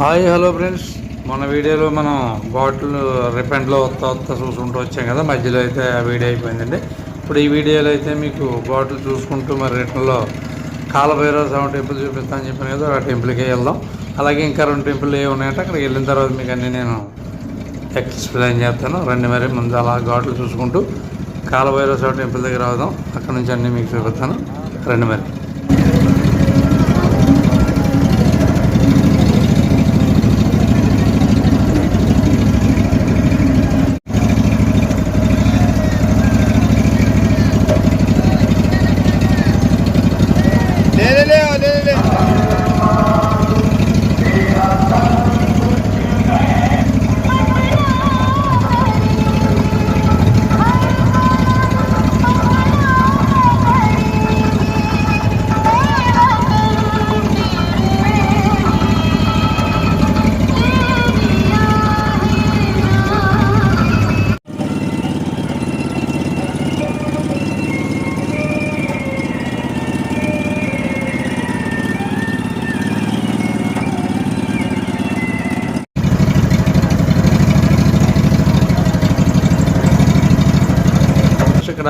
Hi hello friends. మన వీడియోలో మనం బాటిల్ రిపెంట్లో వస్తా వస్తా చూసుకుంటూ వచ్చాం కదా మధ్యలో అయితే ఆ వీడియో అయిపోయిందండి. ఇప్పుడు ఈ వీడియోలో అయితే మీకు బాటిల్ చూసుకుంటూ మరి రిటర్న్లో కాలభైరవ స్వామి టెంపుల్ చూపిస్తానని చెప్పాను కదా ఆ టెంపుల్కి వెళ్దాం. అలాగే ఇంకా రెండు టెంపుల్ ఏ ఉన్నాయంటే అక్కడికి వెళ్ళిన తర్వాత మీకు అన్నీ నేను ఎక్స్ప్లెయిన్ చేస్తాను. రండి మరి ముందు అలా ఘాట్లు చూసుకుంటూ కాలభైరవ స్వామి టెంపుల్ దగ్గర అవుదాం అక్కడ నుంచి అన్నీ మీకు చూపిస్తాను. రండి మరి.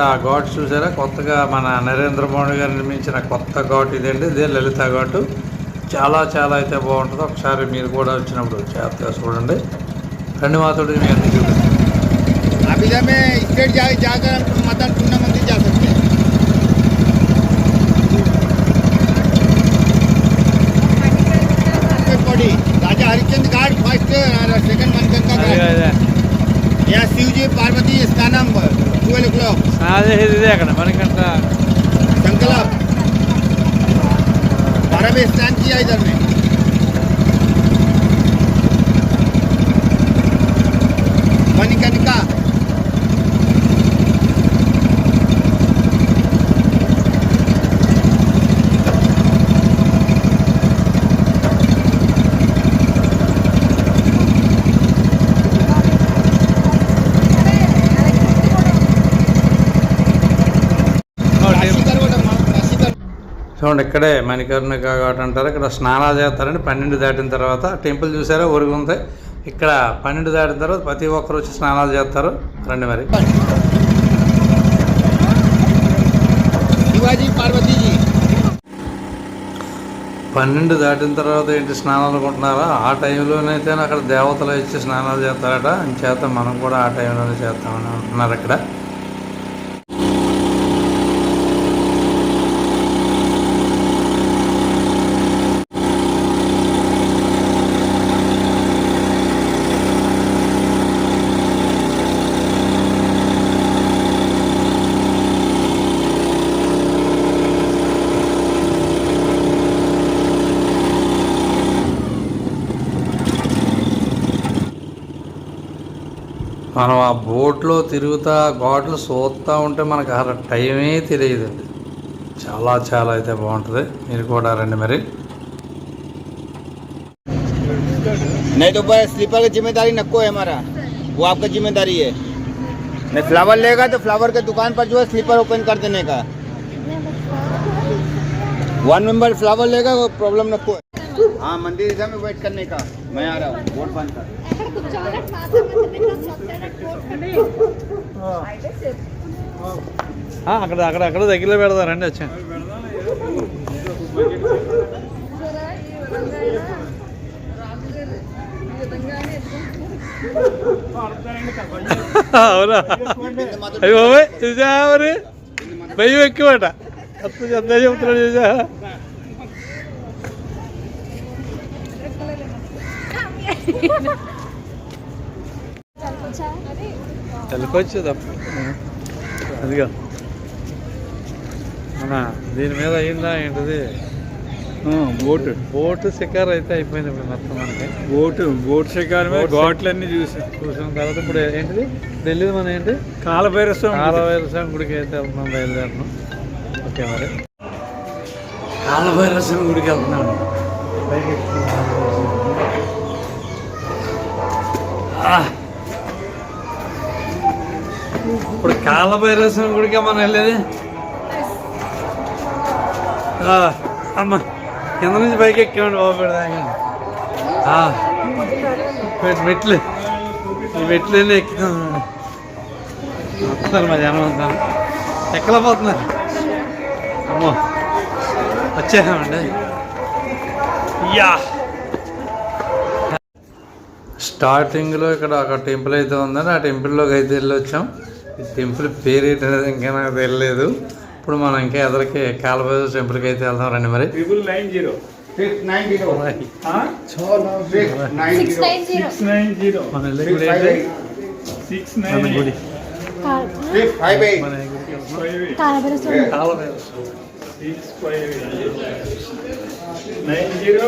ఇక్కడ ఘాట్ చూసారా కొత్తగా మన నరేంద్ర మోడీ గారు నిర్మించిన కొత్త ఘాట్ ఇదండి ఇదే లలిత ఘాటు చాలా చాలా అయితే బాగుంటుంది ఒకసారి మీరు కూడా వచ్చినప్పుడు జాగ్రత్తగా చూడండి రెండు మాతోటి మీ అన్ని చూపిస్తాను आप इधर में स्टेट जा जाकर माता टूना मंदिर जा सकते हैं पड़ी राजा हरिचंद घाट फर्स्ट सेकंड मनगंगा घाट यहाँ शिव जी Parvati 12 o'clock. Saade hedi dekna, mane kanta. Uncle आप स्टैंड किया इधर में मणिकर्णिका మనోడు ఇక్కడే మణికర్ణిక ఘాట్ అంటారు ఇక్కడ స్నానాలు చేస్తారండి పన్నెండు దాటిన తర్వాత టెంపుల్ చూసారా? ఊరికి ఉంది. ఇక్కడ పన్నెండు దాటిన తర్వాత ప్రతి ఒక్కరు వచ్చి స్నానాలు చేస్తారు. రండి మరి. పన్నెండు దాటిన తర్వాత ఏంటి స్నానాలు అనుకుంటున్నారా? ఆ టైంలోనైతే అక్కడ దేవతలు ఇచ్చి స్నానాలు చేస్తారట. చేత మనం కూడా ఆ టైంలోనే చేస్తామని అంటున్నారు అక్కడ మనం ఆ బోట్లో తిరుగుతా ఘాట్లు చూస్తూ ఉంటే మనకు అసలు టైమే తెలియదండి చాలా చాలా అయితే బాగుంటుంది మీరు కూడా రండి మరి नहीं तो पर स्लीपर की जिम्मेदारी नको है हमारा वो आपका जिम्मेदारी है नहीं फ्लावर लेगा तो फ्लावर के दुकान पर जो है स्लीपर ओपन कर देने का वन मेंबर फ्लावर लेगा वो प्रॉब्लम नको है हाँ मंदिर इधर में वेट करने का मैं आ रहा हूँ वोट बंद कर అక్కడ అక్కడ అక్కడ దగ్గరలో పెడదాం రండి వచ్చాను అవునా? అయ్యి బాబాయ్ చూసా మరి? భయం ఎక్కువట. అత్త చెప్తా చెప్తున్నాడు చూసా తెలకొచ్చు తప్ప అదిగా. మన దీని మీద అయిందా ఏంటిది? బోట్. బోటు శిఖర్ అయితే అయిపోయింది ఇప్పుడు మొత్తం మనకి. బోట్ బోట్ శికారమే బోట్ ఘాట్లన్నీ చూసాం. చూసిన తర్వాత ఇప్పుడు ఏంటిది? ఢిల్లీ మన ఏంటి? కాలభైరస్వామి కాలభైరస్వామి గుడికి అయితే వెళ్తున్నాం బయలుదేరుతున్నాం. ఓకే మరి. కాలభైరస్వామి గుడికి వెళ్తున్నాం. పైకి! ఇప్పుడు కాలభైరస్వామి గుడికి మనం వెళ్ళేది? అమ్మ కింద నుంచి పైకి ఎక్కామండి బాబు మెట్లు. ఈ మెట్లు ఎక్కుతాం. వస్తారు మా జనం అంతా. ఎక్కలేకపోతున్నారు. అమ్మో వచ్చేసామండి. యా. స్టార్టింగ్లో ఇక్కడ ఒక టెంపుల్ అయితే ఉందని ఆ టెంపుల్లోకి అయితే వెళ్ళి వచ్చాం ఈ టెంపుల్ పేరు ఏంటనేది ఇంకా నాకు తెలియలేదు. ఇప్పుడు మనం ఇంకా ఎదరికి కాలభైరవ టెంపుల్కి అయితే వెళ్దాం రండి మరి. నైన్ జీరో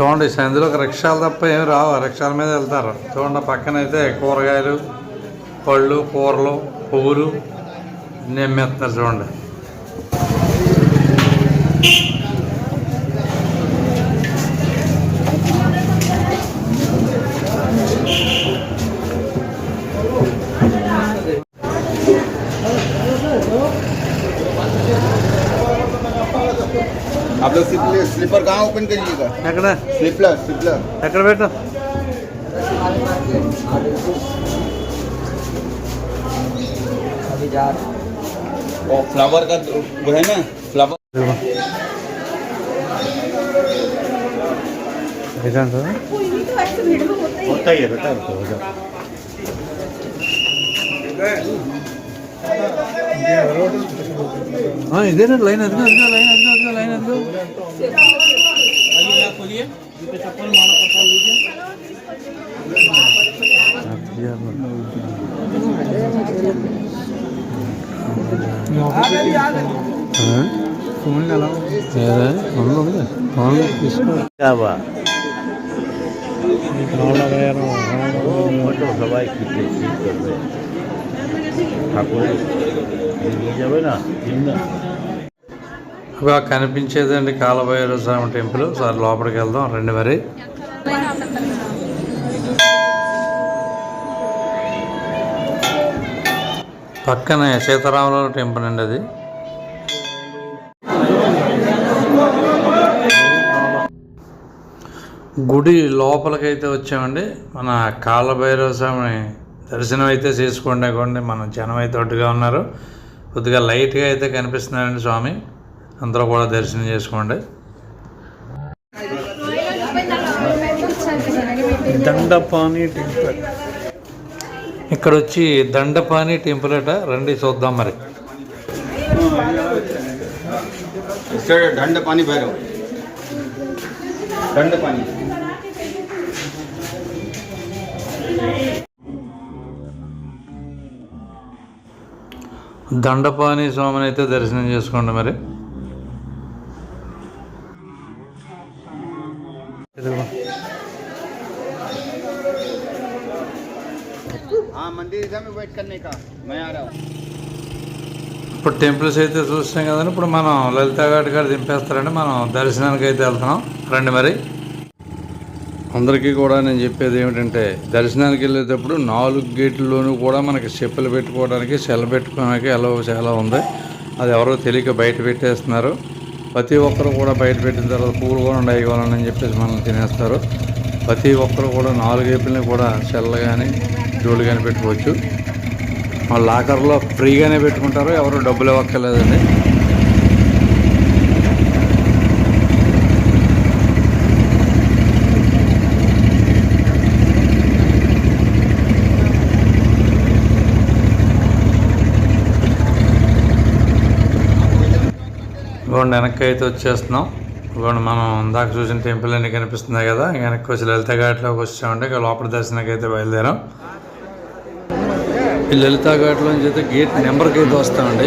చూడండి సందులోకి రిక్షాలు తప్ప ఏమి రావు. రిక్షాల మీద వెళ్తారు. చూడండి పక్కన అయితే కూరగాయలు పళ్ళు కూరలు పువ్వులు అన్నీ చూడండి. कहाँ ओपन करिएगा ढकना स्लिपलर स्लिपलर ढकना बैठो फ्लावर का तो वो है ना फ्लावर। पहचान होता ही है बेटा हो। जाओ हाँ इधर लाइन अदगा अदगा लाइन अदगा लाइन अदगा जाए ఇదేనా లైన్ అదిగో అదిగో లైన్ అదిగో అదిగో లైన్ అదిగో ఫోన్ ఎలా ఉంది ఫోన్ తీసుకో ఇక కనిపించేదండి కాలభైరవ స్వామి టెంపుల్. సార్ లోపలికి వెళ్దాం రండి మరి. పక్కనే సీతారాముల టెంపుల్ అండి అది. గుడి లోపలికైతే వచ్చామండి. మన కాలభైరవ స్వామి దర్శనం అయితే చేసుకోండి కొండి మన జనం అయితే ఒట్టుగా ఉన్నారు. కొద్దిగా లైట్గా అయితే కనిపిస్తున్నారండి స్వామి. అందరూ కూడా దర్శనం చేసుకోండి. దండపాణి టెంపుల్. ఇక్కడ వచ్చి దండపాణి టెంపుల్ అట. రండి చూద్దాం మరి. దండపాని భైరవ్ దండపాణి. దండపాణి స్వామిని అయితే దర్శనం చేసుకోండి మరి. ఇప్పుడు టెంపుల్స్ అయితే చూస్తాం కదండి. ఇప్పుడు మనం లలితా ఘాట్ గారు దింపేస్తారండి. మనం దర్శనానికి అయితే వెళ్తున్నాం. రండి మరి. అందరికీ కూడా నేను చెప్పేది ఏమిటంటే దర్శనానికి వెళ్ళేటప్పుడు నాలుగు గేట్లలోనూ కూడా మనకి చెప్పులు పెట్టుకోవడానికి సెల పెట్టుకోవడానికి ఎలా చాలా ఉంది. అది ఎవరో తెలియక బయట పెట్టేస్తున్నారు. ప్రతి ఒక్కరు కూడా బయట పెట్టిన తర్వాత పూలు కూడా ఉండయి కావాలని చెప్పేసి మనల్ని తినేస్తారు. ప్రతి ఒక్కరు కూడా నాలుగు వైపులని కూడా సెల్ల కానీ జోళ్ళు కానీ పెట్టుకోవచ్చు. మా లాకర్లో ఫ్రీగానే పెట్టుకుంటారు ఎవరు డబ్బులు ఇవ్వక్కర్లేదండి. ఇవ్వండి వెనక్కి అయితే వచ్చేస్తున్నాం. ఇవ్వండి మనం ఇందాక చూసిన టెంపుల్ అన్నీ కనిపిస్తున్నాయి కదా వెనక్కి వచ్చి లలిత ఘాట్లోకి వచ్చామంటే ఇక లోపల దర్శనానికి అయితే బయలుదేరాం. ఈ లలితా ఘాట్లో నుంచి అయితే గేట్ నెంబర్కి అయితే వస్తామండి.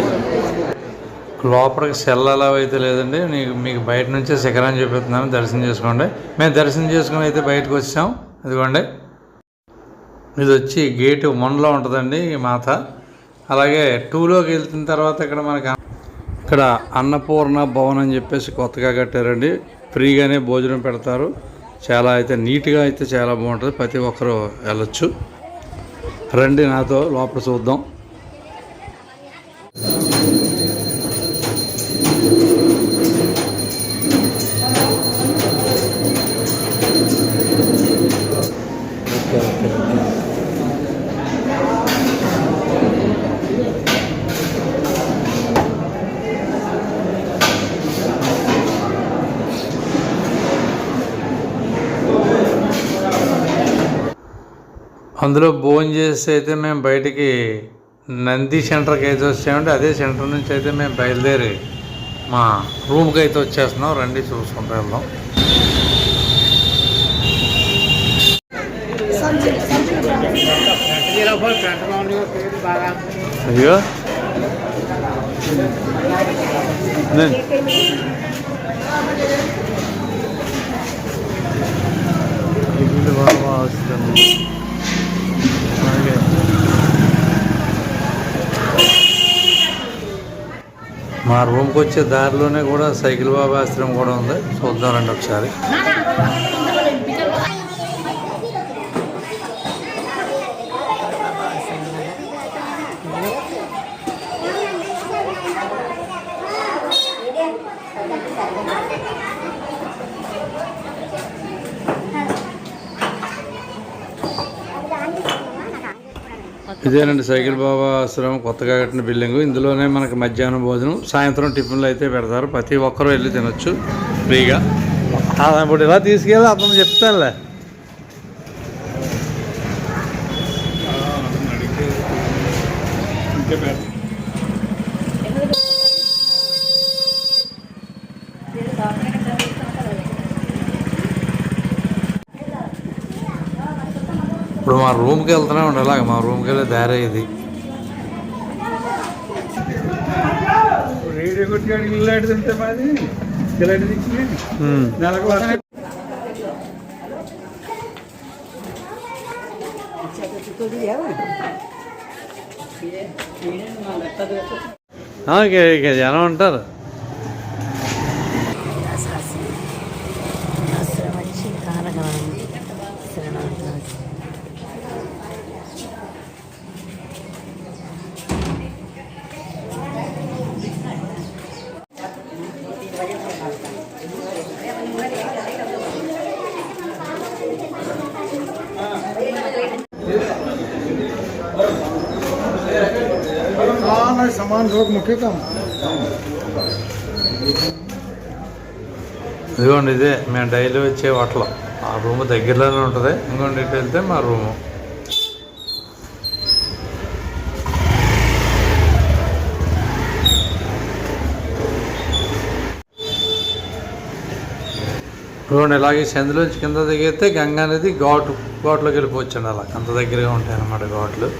లోపలికి సెల్ అలా అయితే లేదండి. నీకు మీకు బయట నుంచే శిఖరాన్ని చూపిస్తున్నాను. దర్శనం చేసుకోండి. మేము దర్శనం చేసుకుని అయితే బయటకు వచ్చాం. ఇదిగోండి. ఇది వచ్చి గేటు వన్లో ఉంటుందండి ఈ మాత. అలాగే టూలోకి వెళ్తున్న తర్వాత ఇక్కడ మనకి ఇక్కడ అన్నపూర్ణ భవన్ అని చెప్పేసి కొత్తగా కట్టారండి. ఫ్రీగానే భోజనం పెడతారు. చాలా అయితే నీట్గా అయితే చాలా బాగుంటుంది. ప్రతి ఒక్కరూ వెళ్ళొచ్చు. రండి నాతో లోపల చూద్దాం. అందులో భోజనం చేసి అయితే మేము బయటికి నంది సెంటర్కి అయితే వచ్చామంటే అదే సెంటర్ నుంచి అయితే మేము బయలుదేరి మా రూమ్కి అయితే వచ్చేస్తున్నాం. రండి చూసుకుంటూ వెళ్దాం. అయ్యో నేను- ఇది బాగా వస్తుంది అలాగే మా రూమ్కి వచ్చే దారిలోనే కూడా సైకిల్ బాబా ఆశ్రమం కూడా ఉంది. చూద్దామండి ఒకసారి. ఇదేనండి సైకిల్ బాబా ఆశ్రమం కొత్తగా కట్టిన బిల్డింగ్. ఇందులోనే మనకి మధ్యాహ్నం భోజనం సాయంత్రం టిఫిన్లు అయితే పెడతారు. ప్రతి ఒక్కరూ వెళ్ళి తినొచ్చు ఫ్రీగా. ఆ, ఇప్పుడు ఇలా తీసుకెళ్ళి అతను చెప్తానులే. ఇంకా ఇప్పుడు మా రూమ్కి వెళ్తున్నామండి అలాగ మా రూమ్కి వెళ్ళే దారి ఇది. రేడియో కొట్టుకాడికి సమాన్ రోగ్ ముఖ్య ఇదిగోండి ఇదే మేము డైలీ వచ్చే హోటల్. ఆ రూమ్ దగ్గరలోనే ఉంటుంది. ఇంకోటి ఇటు వెళ్తే మా రూము. ఇదిగోండి ఇలాగే సందులోంచి కింద దిగితే గంగా నది ఘాటు ఘాట్లోకి వెళ్ళిపోవచ్చండి అలా. అంత దగ్గరగా ఉంటాయి అన్నమాట ఘాట్లు.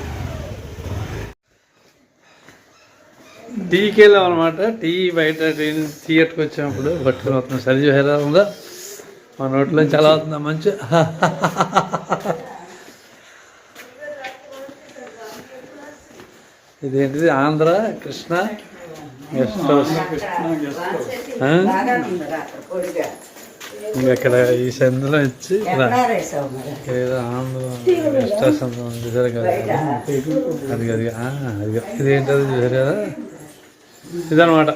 టీకి వెళ్ళాం అనమాట టీ బయట టీ థియేటర్కి వచ్చినప్పుడు పట్టుకుని వస్తున్నాం సరి ఎలా ఉందా? మా నోట్లో చాలా అవుతుందా మంచి? ఇదేంటిది? ఆంధ్ర? కృష్ణ? Guest house. ఇంకా ఇక్కడ ఈ సందులో ఇచ్చి ఏదో ఆంధ్ర గెస్ట్ హౌస్ అంతా చూసారు కదా? అది అది. అది. ఇదేంటది? చూసారు కదా? ఇదనమాట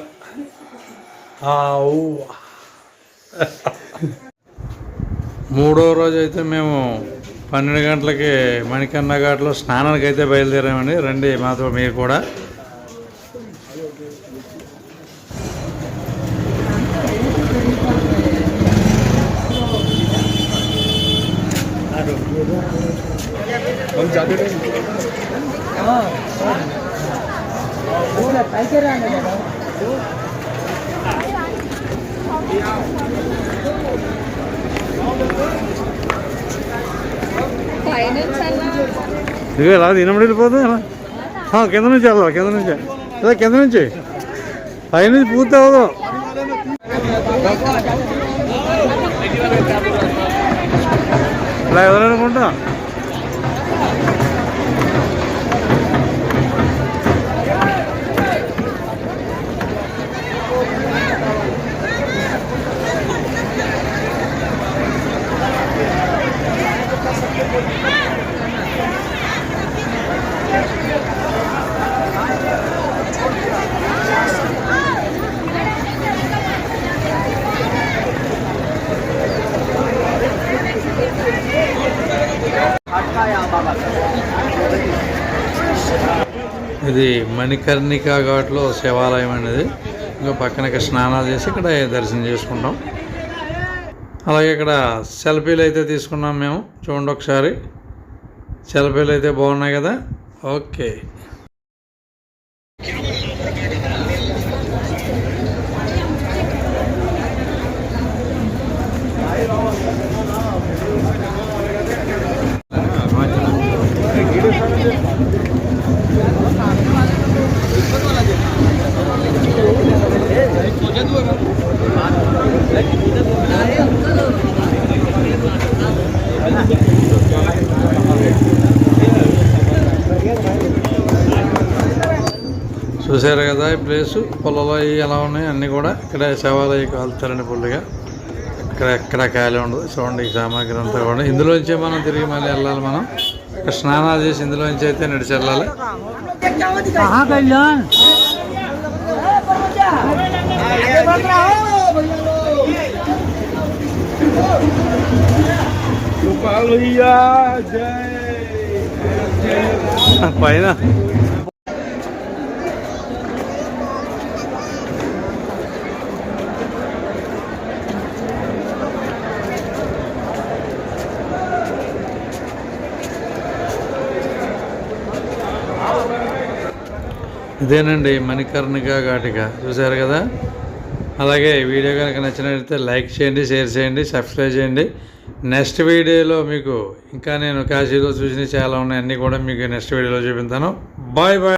మూడో రోజు అయితే మేము పన్నెండు గంటలకి మణికన్న ఘాట్లో స్నానానికి అయితే బయలుదేరామండి. రండి మాతో మీరు కూడా. ఇదిగో ఇలా తినబడి వెళ్ళిపోతుంది ఇలా ఆ, కింద నుంచి వెళ్దాం కింద నుంచి ఇలా కింద నుంచి పైన పూర్తి అవ్వదు ఇలా ఎదురనుకుంటా ఇది మణికర్ణిక ఘాట్లో శివాలయం అనేది. ఇంకా పక్కన ఇక్కడ స్నానాలు చేసి ఇక్కడ దర్శనం చేసుకుంటాం. అలాగే ఇక్కడ సెల్ఫీలు అయితే తీసుకున్నాం మేము. చూడండి ఒకసారి. సెల్ఫీలు అయితే బాగున్నాయి కదా. ఓకే. చూసారు కదా ఈ ప్లేసు పొలాలు అవి ఎలా ఉన్నాయి అన్నీ కూడా ఇక్కడ శవాలయ్యి కాలుతారండి ఫుల్గా ఇక్కడ ఎక్కడ ఖాళీ ఉండదు. చూడండి ఈ సామాగ్రి అంతా కూడా. ఇందులోంచే మనం తిరిగి మళ్ళీ వెళ్ళాలి మనం. ఇక్కడ స్నానాలు చేసి ఇందులోంచి అయితే నడిచి వెళ్ళాలి. కళ్యాణ్ పైన. ఇదేనండి మణికర్ణిక ఘాటిక. చూశారు కదా? అలాగే వీడియో కనుక నచ్చినట్లయితే లైక్ చేయండి షేర్ చేయండి సబ్స్క్రైబ్ చేయండి. నెక్స్ట్ వీడియోలో మీకు ఇంకా నేను కాశీలో చూసినవి చాలా ఉన్నాయి అన్నీ కూడా మీకు నెక్స్ట్ వీడియోలో చూపిస్తాను. Bye bye.